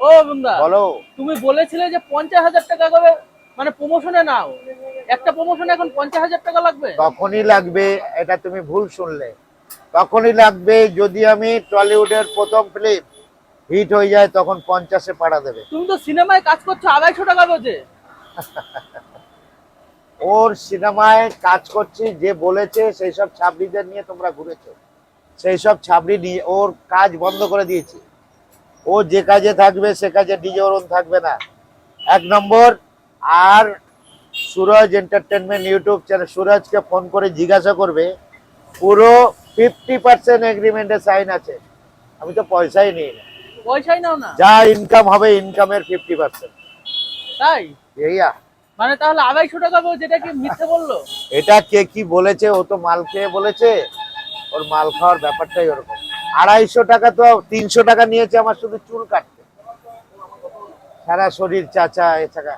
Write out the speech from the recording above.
ও বন্ধা বলো। তুমি বলেছিলে যে পঞ্চাশ হাজার টাকা করে মানে প্রমোশনে নাও। একটা প্রমোশনে এখন পঞ্চাশ হাজার টাকা লাগবে? তখনই লাগবে এটা তুমি ভুল শুনলে। তখনই লাগবে যদি আমি টলিউডের প্রথম ফিল্ম হিট হয়ে যায় তখন পঞ্চাশে পাড়া দেবে। তুমি তো সিনেমায় কাজ করছ আড়াইশো টাকা রোজে। ওর সিনেমায় কাজ করছি যে বলেছে সেই সব ছাবড়িদের নিয়ে তোমরা ঘুরেছো। সেই সব ছাবড়ি নিয়ে ওর কাজ বন্ধ করে দিয়েছি। ও যে কাজে থাকবে সে কাজে ডিজে থাকবে না। এক নম্বর আর সুরজ এন্টারটেনমেন্ট ইউটিউব চ্যানেল সুরজকে ফোন করে জিজ্ঞাসা করবে পুরো ফিফটি পার্সেন্ট এগ্রিমেন্টে সাইন আছে। আমি তো পয়সাই নিই না। পয়সাই নাও না। যা ইনকাম হবে ইনকামের ফিফটি পার্সেন্ট তাই? এইয়া। মানে তাহলে আড়াইশো টাকা যেটা কি মিথ্যে বলল? এটা কে কি বলেছে ও তো মাল খেয়ে বলেছে। ওর মাল খাওয়ার ব্যাপারটাই ওরকম। আড়াইশো টাকা তো তিনশো টাকা নিয়েছে আমার শুধু চুল কাটতে। সারা শরীর চাচা এছাড়া